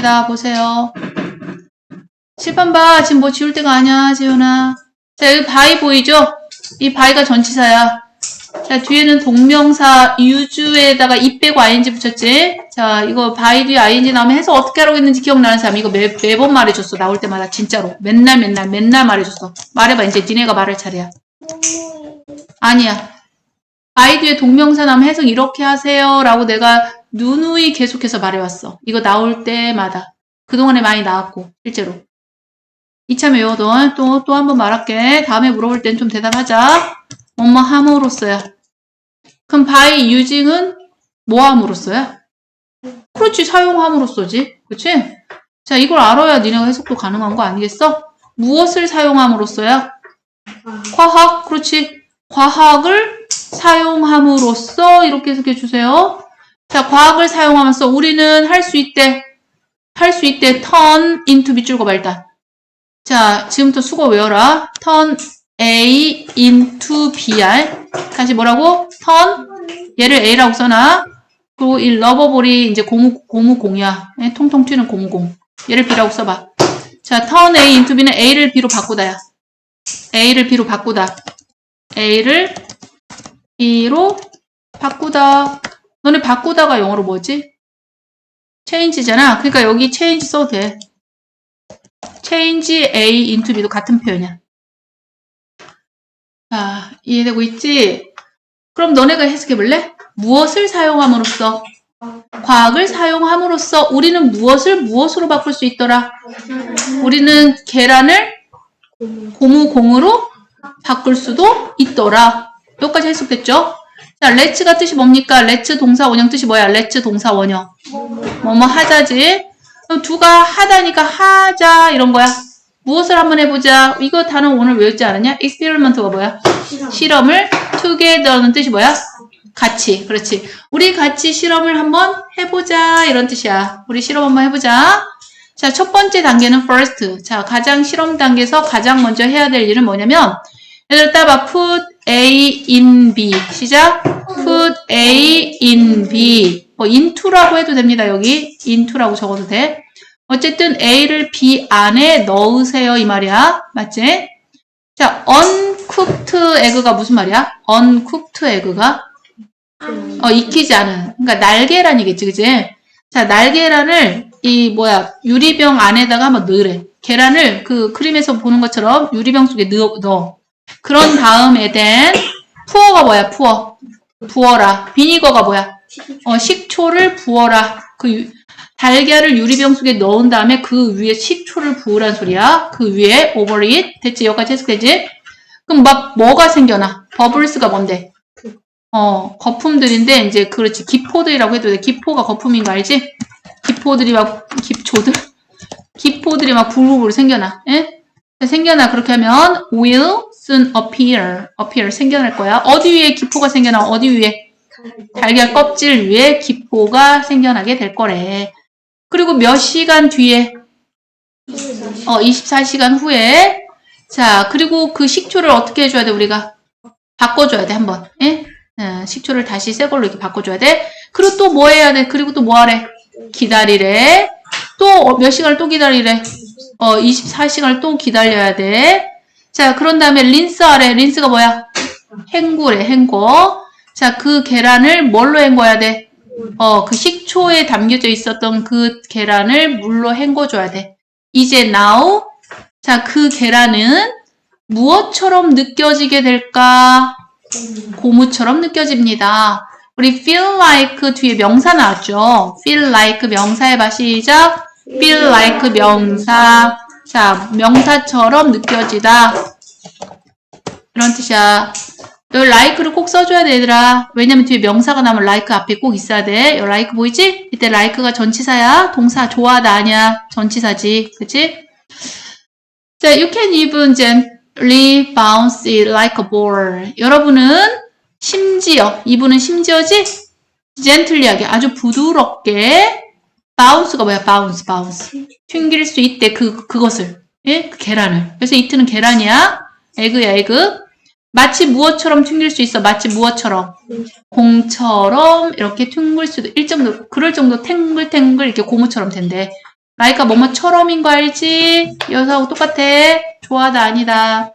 갑니다. 보세요. 칠판 봐. 지금 뭐 지울 때가 아니야, 지훈아. 자, 여기 바이 보이죠? 이 바이가 전치사야. 자, 뒤에는 동명사 유주에다가 이 빼고 ing 붙였지? 자, 이거 바이 뒤에 ing 나오면 해석 어떻게 하라고 했는지 기억나는 사람 이거 매, 매번 말해줬어. 나올 때마다 진짜로. 맨날 맨날 맨날 말해줬어. 말해봐. 이제 니네가 말할 차례야. 아니야. 바이 뒤에 동명사 나오면 해석 이렇게 하세요. 라고 내가 누누이 계속해서 말해왔어. 이거 나올 때마다. 그동안에 많이 나왔고, 실제로. 이참에 외워둬. 또, 또 한번 말할게. 다음에 물어볼 땐 좀 대답하자. 엄마 함으로써야. 그럼 by using은 뭐 함으로써야? 그렇지, 사용함으로써지. 그치? 자, 이걸 알아야 니네가 해석도 가능한 거 아니겠어? 무엇을 사용함으로써야? 과학, 그렇지. 과학을 사용함으로써 이렇게 해석해 주세요. 자, 과학을 사용하면서 우리는 할 수 있대. 할 수 있대. turn into 밑줄 일단. 자, 지금부터 수고 외워라. turn A into BR. 다시 뭐라고? turn. 얘를 A라고 써놔. 그리고 이 러버볼이 이제 고무, 고무공이야. 예, 통통 튀는 고무공. 얘를 B라고 써봐. 자, turn A into B는 A를 B로 바꾸다야. A를 B로 바꾸다. A를 B로 바꾸다. 너네 바꾸다가 영어로 뭐지? change잖아. 그러니까 여기 change 써도 돼. change A into B도 같은 표현이야. 자, 이해되고 있지? 그럼 너네가 해석해 볼래? 무엇을 사용함으로써? 과학을 사용함으로써 우리는 무엇을 무엇으로 바꿀 수 있더라? 우리는 계란을 고무공으로 바꿀 수도 있더라. 여기까지 해석됐죠? 자, let's가 뜻이 뭡니까? let's 동사 원형 뜻이 뭐야? let's 동사 원형. 뭐뭐 하자지. 그럼 두가 하다니까 하자 이런 거야. 무엇을 한번 해보자. 이거 단어 오늘 외웠지 않았냐? experiment가 뭐야? 실험 을 together는 뜻이 뭐야? 같이. 그렇지. 우리 같이 실험을 한번 해보자. 이런 뜻이야. 우리 실험 한번 해보자. 자, 첫 번째 단계는 first. 자, 가장 실험 단계에서 가장 먼저 해야 될 일은 뭐냐면 얘들 따봐. put A in B. 시작. put A in B. 뭐 into라고 해도 됩니다. 여기 into라고 적어도 돼. 어쨌든 A를 B 안에 넣으세요. 이 말이야. 맞지? 자, uncooked egg가 무슨 말이야? uncooked egg가 어, 익히지 않은. 그러니까 날계란이겠지, 그지? 자, 날계란을 이 뭐야 유리병 안에다가 한번 넣으래. 계란을 그 크림에서 보는 것처럼 유리병 속에 넣어. 넣어. 그런 다음에 된 푸어가 뭐야? 푸어. 부어라. 비니거가 뭐야? 어, 식초를 부어라. 그 유- 달걀을 유리병 속에 넣은 다음에 그 위에 식초를 부으란 소리야. 그 위에 over it. 됐지? 여기까지 해석되지? 그럼 막 뭐가 생겨나? 버블스가 뭔데? 어, 거품들인데 이제 그렇지. 기포들이라고 해도 돼. 기포가 거품인 거 알지? 기포들이 막 기초들 기포들이 막 부르르 생겨나. 예? 생겨나 그렇게 하면 will soon appear appear 생겨날 거야. 어디 위에 기포가 생겨나? 어디 위에? 달걀 껍질 위에 기포가 생겨나게 될 거래. 그리고 몇 시간 뒤에? 어, 24시간 후에. 자, 그리고 그 식초를 어떻게 해줘야 돼, 우리가? 바꿔줘야 돼, 한번. 예? 어, 식초를 다시 새 걸로 이렇게 바꿔줘야 돼. 그리고 또 뭐 해야 돼? 그리고 또 뭐 하래? 기다리래. 또 몇 시간을 또 기다리래? 어, 24시간을 또 기다려야 돼. 자, 그런 다음에 린스 하래. 린스가 뭐야? 헹구래, 헹궈. 자, 그 계란을 뭘로 헹궈야 돼? 어, 그 식초에 담겨져 있었던 그 계란을 물로 헹궈줘야 돼. 이제 now, 자, 그 계란은 무엇처럼 느껴지게 될까? 고무처럼 느껴집니다. 우리 feel like 뒤에 명사 나왔죠? feel like 명사의 봐 시작. feel like 명사. 자, 명사처럼 느껴지다. 이런 뜻이야. 너 like를 꼭 써줘야 돼, 얘들아. 왜냐면 뒤에 명사가 나오면 like 앞에 꼭 있어야 돼. 요 like 보이지? 이때 like가 전치사야. 동사 좋아하다 아니야. 전치사지. 그치? 자, you can even gently bounce it like a ball. 여러분은 심지어, 이분은 심지어지? gently하게, 아주 부드럽게 bounce가 뭐야? bounce, bounce. 튕길 수 있대, 그, 그것을. 예? 그 계란을. 그래서 이트는 계란이야. 에그야, 에그. 마치 무엇처럼 튕길 수 있어? 마치 무엇처럼? 공처럼 이렇게 튕길 수도, 일 정도, 그럴 정도 탱글탱글 이렇게 고무처럼 된대. 라이카 뭐뭐처럼인 거 알지? 여사하고 똑같아. 좋아다 아니다.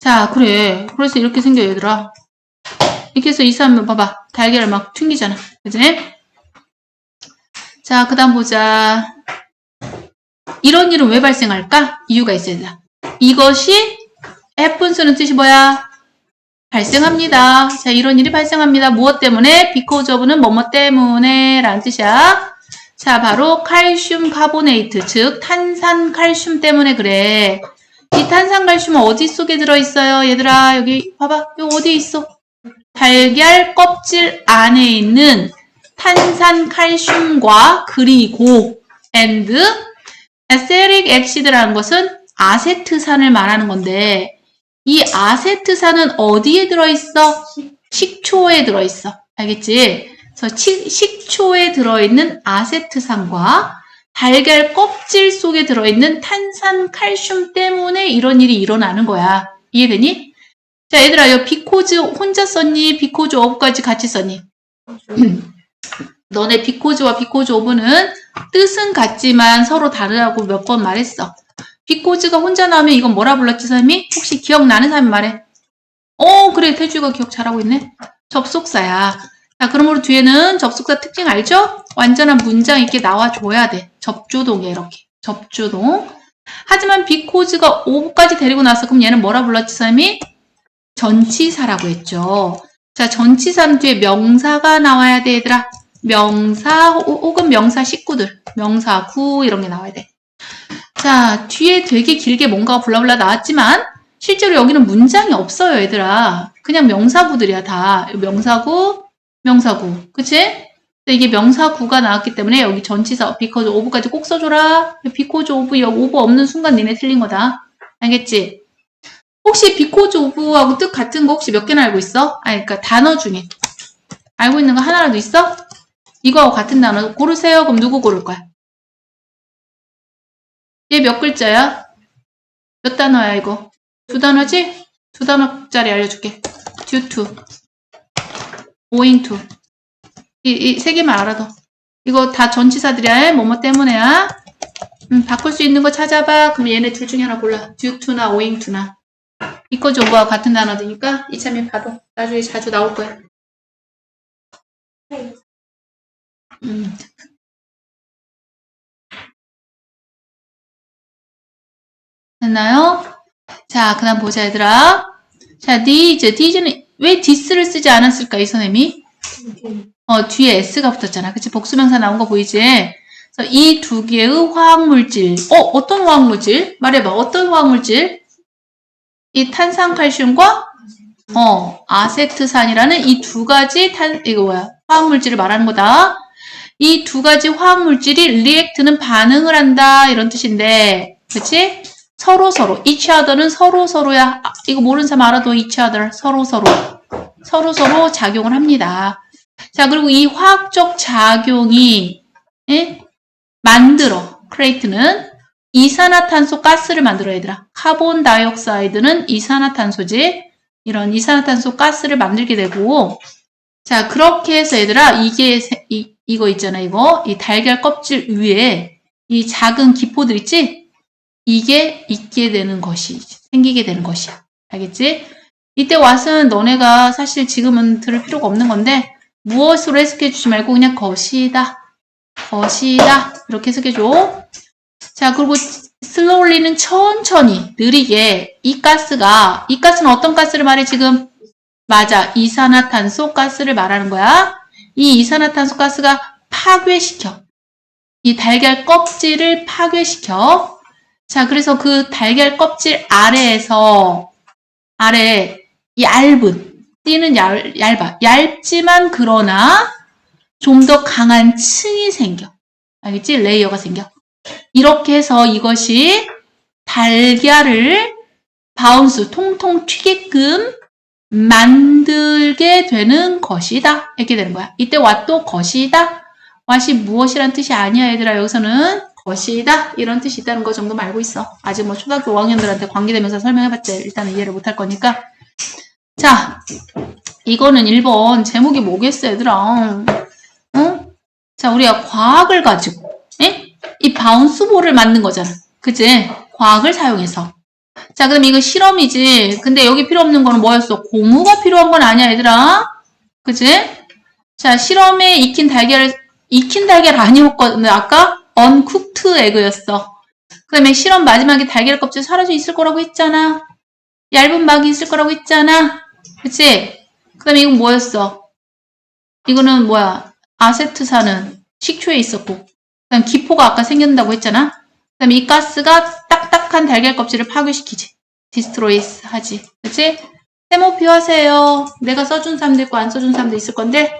자 그래. 그래서 이렇게 생겨 얘들아. 이렇게 해서 이 사람 봐봐. 달걀을 막 튕기잖아. 그지? 자, 그 다음 보자. 이런 일은 왜 발생할까? 이유가 된다. 이것이 happens는 뜻이 뭐야? 발생합니다. 자, 이런 일이 발생합니다. 무엇 때문에? because of는 뭐뭐 때문에 라는 뜻이야. 자, 바로 칼슘 카보네이트, 즉 탄산 칼슘 때문에 그래. 이 탄산 칼슘은 어디 속에 들어있어요? 얘들아, 여기 봐봐. 여기 어디에 있어? 달걀 껍질 안에 있는 탄산 칼슘과 그리고 and acetic acid라는 것은 아세트산을 말하는 건데 이 아세트산은 어디에 들어있어? 식초에 들어있어. 알겠지? 그래서 치- 식초에 들어있는 아세트산과 달걀 껍질 속에 들어있는 탄산 칼슘 때문에 이런 일이 일어나는 거야. 이해되니? 자, 얘들아, 이 비코즈 혼자 썼니? 비코즈 오브까지 같이 썼니? 너네 비코즈와 비코즈 오브는 뜻은 같지만 서로 다르다고 몇 번 말했어. 비코즈가 혼자 나오면 이건 뭐라 불렀지, 사람이? 혹시 기억나는 사람이 말해? 어, 그래, 태주가 기억 잘하고 있네. 접속사야. 자, 그러므로 뒤에는 접속사 특징 알죠? 완전한 문장 있게 나와줘야 돼. 접주동에 이렇게. 접주동. 하지만 비코즈가 오브까지 데리고 나서 그럼 얘는 뭐라 불렀지, 사람이? 전치사라고 했죠. 자, 전치사는 뒤에 명사가 나와야 돼, 얘들아. 명사 혹- 혹은 명사 식구들, 명사 구 이런 게 나와야 돼. 자, 뒤에 되게 길게 뭔가가 블라블라 나왔지만 실제로 여기는 문장이 없어요, 얘들아. 그냥 명사구들이야, 다. 명사구, 명사구. 그치? 근데 이게 명사구가 나왔기 때문에 여기 전치사 because of까지 꼭 써줘라. because 여기 of 없는 순간 니네 틀린 거다. 알겠지? 혹시 because of하고 뜻 같은 거 혹시 몇 개나 알고 있어? 아니, 그러니까 단어 중에. 알고 있는 거 하나라도 있어? 이거하고 같은 단어 고르세요. 그럼 누구 고를 거야? 얘 몇 글자야? 몇 단어야 이거? 두 단어지? 두 단어짜리 알려줄게. due to, owing to. 이, 이세 개만 알아둬. 이거 다 전치사들이야. 뭐뭐 때문에야. 음, 바꿀 수 있는 거 찾아봐. 그럼 얘네 둘 중에 하나 골라. due to나 owing to나. 이거 저거와 같은 단어들니까 이참에 봐도 나중에 자주 나올 거야. 음. 됐나요? 자, 그 다음 보자, 얘들아. 자, these, these는 왜 this를 쓰지 않았을까, 이 선생님이? 어, 뒤에 s가 붙었잖아. 그치? 복수명사 나온 거 보이지? 이 두 개의 화학물질. 어, 어떤 화학물질? 말해봐. 어떤 화학물질? 이 탄산칼슘과 어, 아세트산이라는 이 두 가지 탄, 이거 뭐야? 화학물질을 말하는 거다. 이 두 가지 화학물질이 리액트는 반응을 한다. 이런 뜻인데. 그치? 서로 서로. each other는 서로 서로야. 아, 이거 모르는 사람 알아도 each other. 서로 서로. 서로 서로 작용을 합니다. 자, 그리고 이 화학적 작용이, 예? 만들어. 크레이트는 이산화탄소 가스를 만들어 얘들아. 카본 다이옥사이드는 이산화탄소지. 이런 이산화탄소 가스를 만들게 되고. 자 그렇게 해서 얘들아 이게 세- 이, 이거 있잖아 이거. 이 달걀 껍질 위에 이 작은 기포들 있지? 이게 있게 되는 것이 생기게 되는 것이야. 알겠지? 이때 왓은 너네가 사실 지금은 들을 필요가 없는 건데 무엇으로 해석해 주지 말고 그냥 것이다. 것이다. 이렇게 해석해 줘 자 그리고 슬로울리는 천천히 느리게 이 가스가 이 가스는 어떤 가스를 말해 지금? 맞아 이산화탄소 가스를 말하는 거야. 이 이산화탄소 가스가 파괴시켜. 이 달걀 껍질을 파괴시켜. 자 그래서 그 달걀 껍질 아래에서 아래 얇은 띠는 얇, 얇아. 얇지만 그러나 좀 더 강한 층이 생겨. 알겠지? 레이어가 생겨 이렇게 해서 이것이 달걀을 바운스 통통 튀게끔 만들게 되는 것이다. 이렇게 되는 거야. 이때 왓도 것이다. 왓이 무엇이란 뜻이 아니야, 얘들아. 여기서는 것이다. 이런 뜻이 있다는 거 정도 알고 있어. 아직 뭐 초등학교 5학년들한테 관계되면서 설명해봤자 일단은 이해를 못할 거니까. 자, 이거는 1번 제목이 뭐겠어, 얘들아. 응? 자, 우리가 과학을 가지고, 에? 이 바운스볼을 만든 거잖아. 그치? 과학을 사용해서. 자, 그럼 이거 실험이지. 근데 여기 필요 없는 거는 뭐였어? 고무가 필요한 건 아니야, 얘들아. 그치? 자, 실험에 익힌 달걀을, 익힌 달걀 아니었거든. 아까 uncooked egg였어. 그 다음에 실험 마지막에 달걀 껍질 사라져 있을 거라고 했잖아. 얇은 막이 있을 거라고 했잖아. 그치? 그 다음에 이건 뭐였어? 이거는 뭐야? 아세트산은 식초에 있었고. 그 다음 기포가 아까 생긴다고 했잖아. 그 다음에 이 가스가 딱딱한 달걀 껍질을 파괴시키지. 디스트로이스 하지. 그치? 세모 비하세요. 내가 써준 사람도 있고 안 써준 사람도 있을 건데